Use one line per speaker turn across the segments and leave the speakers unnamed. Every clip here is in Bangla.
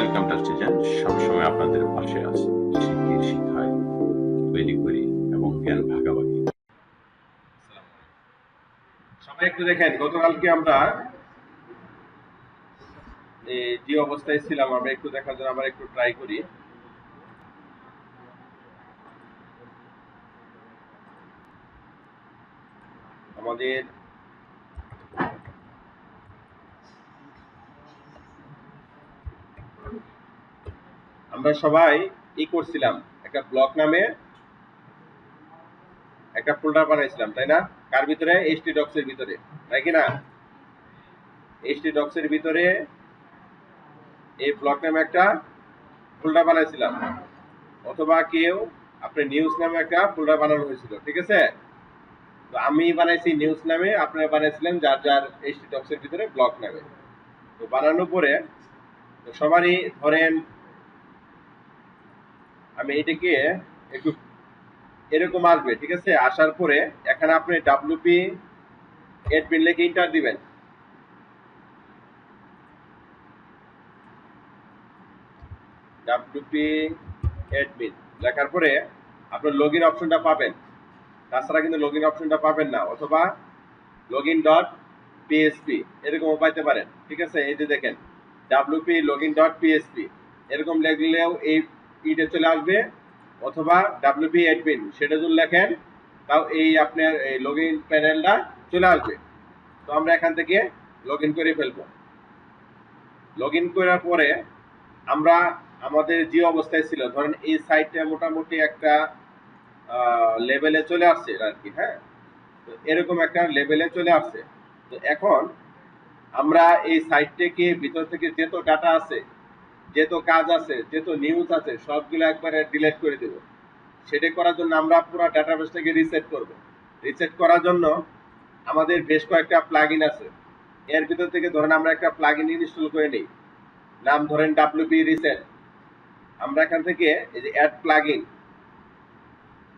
ওয়েলকাম টু স্টেশন সবসময় আপনাদের পাশে আছে। শিখি শিখাই, তৈরি করি এবং জ্ঞান ভাগাভাগি।
সবাই একটু দেখেন, গতকালকে আমরা যে অবস্থায় ছিলাম, আমরা একটু দেখার জন্য আমরা একটু ট্রাই করি। আমাদের আমরা সবাই ই করছিলাম। একটা ব্লক নামে একটা ফোল্ডার বানাইছিলাম, তাই না? কার ভিতরে? এইচটি ডক্সের ভিতরে, তাই কি না? এইচটি ডক্সের ভিতরে এই ব্লক নামে একটা ফোল্ডার বানাইছিলাম। অথবা কেউ আপনি নিউজ নামে একটা ফোল্ডার বানানো হয়েছিল, ঠিক আছে? তো আমি বানাইছি নিউজ নামে, আপনারা বানাইছিলেন যার যার এইচটি ডক্সের ভিতরে ব্লক নামে। তো বানানোর পরে তো সবারই ধরেন আমি এটাকে একটু এরকম আসবে, ঠিক আছে? আসার পরে এখানে আপনি ডাব্লিউপি এডমিন লিখে ইন্টার দিবেন। ডাব্লিউপি এডমিন লেখার পরে আপনার লগ ইন অপশনটা পাবেন। তাছাড়া কিন্তু লগ ইন অপশনটা পাবেন না, অথবা লগ ইন ডট পিএসপি এরকমও পাইতে পারেন, ঠিক আছে? এই যে দেখেন WP log in dot PHP এরকম লিখলেও এই ইটে চলে আসবে, অথবা ডাব্লিউপি অ্যাডমিন সেটা যদি লেখেন, তাও এই আপনার এই লগ ইন প্যানেলটা চলে আসবে। তো আমরা এখান থেকে লগ ইন করে ফেলব। লগ ইন করার পরে আমরা আমাদের যে অবস্থায় ছিল, ধরেন এই সাইটটা মোটামুটি একটা লেভেলে চলে আসছে আর কি হ্যাঁ? তো এরকম একটা লেভেলে চলে আসছে। তো এখন আমরা এই সাইটটাকে ভিতর থেকে যেত ডাটা আছে যেত কাজ আছে যেত নিউজ আছে, সবগুলো একবারে ডিলিট করে দেব। সেটা করার জন্য আমরা পুরো ডাটাবেসটাকে রিসেট করব। রিসেট করার জন্য আমাদের বেশ কয়েকটা প্লাগইন আছে। এর ভিতর থেকে ধরেন আমরা একটা প্লাগইন ইনস্টল করে নিই। নাম ধরেন ডাব্লিউপি রিসেট আমরা এখান থেকে এই যে অ্যাড প্লাগইন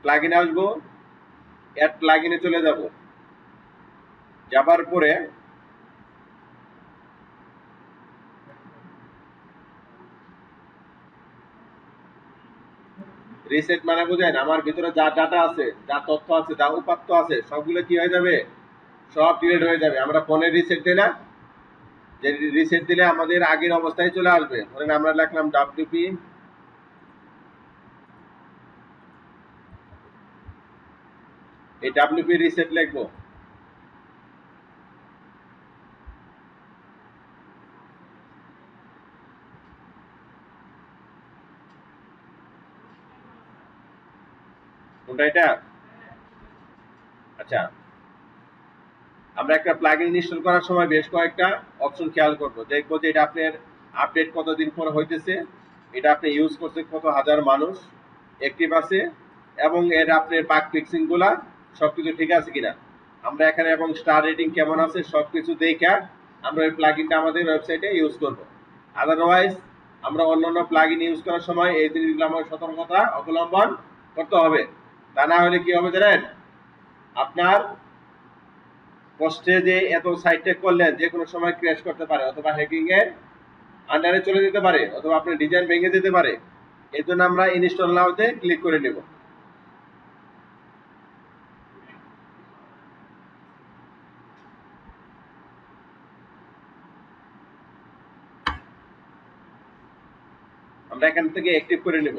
প্লাগইন আসব অ্যাড প্লাগইনে চলে যাব। যাবার পরে রিসেট মানে বোঝেন আমার ভিতরে যা ডাটা আছে, যা তথ্য আছে, যা উপাত্ত আছে, সবগুলো কি হয়ে যাবে? সব ডিলিট হয়ে যাবে। আমরা ফোনে রিসেট দিই না। যে রিসেট দিলে আমাদের আগের অবস্থায় চলে আসবে। ধরেন আমরা লিখলাম ডাব্লিউপি এই ডাব্লিউপি রিসেট লিখব। কোনটা এটা? আচ্ছা। আমরা একটা প্লাগইন ইনস্টল করার সময় বেশ কয়েকটা অপশন খেয়াল করব। দেখব যে এটা আপনার আপডেট কতদিন পর হইতেছে, এটা আপনি ইউজ করছে কত হাজার মানুষ অ্যাক্টিভ আছে, এবং এর আপনার বাক ফিক্সিংগুলা সবকিছু ঠিক আছে কিনা। আমরা এখানে এবং স্টার রেটিং কেমন আছে সবকিছু দেখা আমরা ওই প্লাগইনটা আমাদের ওয়েবসাইটে ইউজ করব। আদারওয়াইজ আমরা অন্যান্য প্লাগইন ইউজ করার সময় এই জিনিসগুলো আমার সতর্কতা অবলম্বন করতে হবে। তা না হলে কি হবে জানেন? আপনার পোস্টে যে এত সাইটে করলেন, যে কোনো সময় ক্র্যাশ করতে পারে, অথবা হ্যাকিং এর আন্ডারে চলে যেতে পারে, অথবা আপনার ডিজাইন ভেঙে যেতে পারে, এর জন্য আমরা ইনস্টল নাওতে ক্লিক করে নেব। আমরা এখান থেকে অ্যাক্টিভ করে নেব।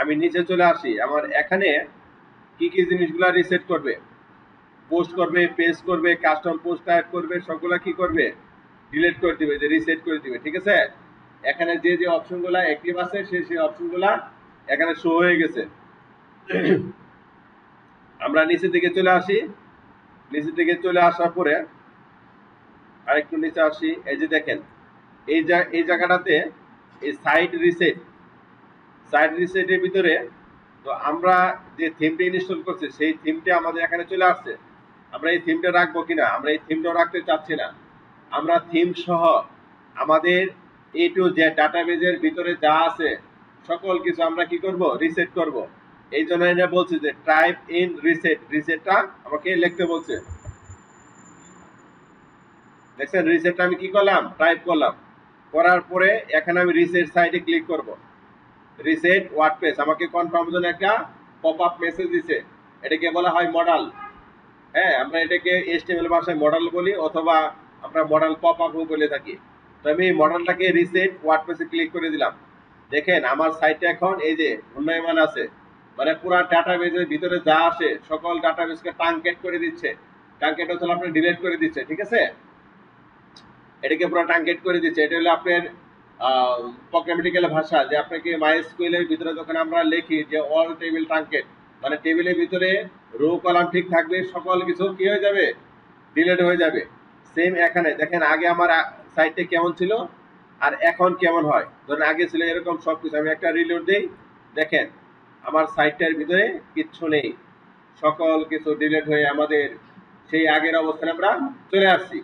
আমি নিচে চলে আসি। আমার এখানে কি কি জিনিসগুলো রিসেট করবে? পোস্ট করবে পেজ করবে কাস্টম পোস্ট অ্যাড করবে, সবগুলা কি করবে? ডিলিট করে দিবে, যে রিসেট করে দিবে, ঠিক আছে? এখানে যে যে অপশনগুলো অ্যাক্টিভ আছে সেই সেই অপশনগুলো এখানে শো হয়ে গেছে। আমরা নিচে দিকে চলে আসি। নিচে থেকে চলে আসার পরে আরেকটু নিচে আসি। এই যে দেখেন, এই এই জায়গাটাতে এই সাইট রিসেট সাইট রিসেটের ভিতরে, তো আমরা যে থিমটা ইনস্টল করছি, সেই থিমটা আমাদের এখানে চলে আসছে। আমরা এই থিমটা রাখব কিনা? আমরা এই রাখতে চাচ্ছি না। আমরা থিম সহ আমাদের এ টু ডাটাবেজের ভিতরে যা আছে, সকল কিছু আমরা কি করব? রিসেট করব। এই জন্য এটা বলছে যে টাইপ ইন রিসেট রিসেটটা আমাকে লিখতে বলছে। দেখছেন? রিসেটটা আমি কি করলাম? টাইপ করলাম। করার পরে এখানে আমি রিসেট সাইটে ক্লিক করব। রিসেট ওয়ার্ডপ্রেস আমাকে কনফার্ম জন্য একটা পপ আপ মেসেজ দিছে। এটাকে বলা হয় মডেল হ্যাঁ আমরা এটাকে এইচটিএমএল ভাষায় মডেল বলি অথবা আমরা মডেল পপ আপও বলে থাকি। তো আমি মডেলটাকে রিসেট ওয়ার্ডপ্রেসে ক্লিক করে দিলাম। দেখেন, আমার সাইটে এখন এই যে উন্নয়মান আছে। মানে পুরো ডাটাবেজের ভিতরে যা আসে, সকল ডাটাবেজকে ট্রাঙ্কেট করে দিচ্ছে। ট্রাঙ্কেট হচ্ছে আপনি ডিলিট করে দিচ্ছে, ঠিক আছে? এটাকে পুরো ট্রাঙ্কেট করে দিচ্ছে। এটা হলো আপনার প্রোগ্রামেটিক্যাল ভাষা, যে আপনাকে মাইস্কুয়েলের ভিতরে যখন আমরা লিখি যে অল টেবিল ট্রাঙ্কেট মানে টেবিলের ভিতরে রো কলাম ঠিক থাকবে, সকল কিছু কি হয়ে যাবে? ডিলিট হয়ে যাবে। সেম এখানে। দেখেন, আগে আমার সাইটে কেমন ছিল আর এখন কেমন হয়? ধরুন, আগে ছিল এরকম সব কিছু আমি একটা রিলোড দিই। দেখেন, আমার সাইটটার ভিতরে কিচ্ছু নেই। সকল কিছু ডিলিট হয়ে আমাদের সেই আগের অবস্থানে আমরা চলে আসছি।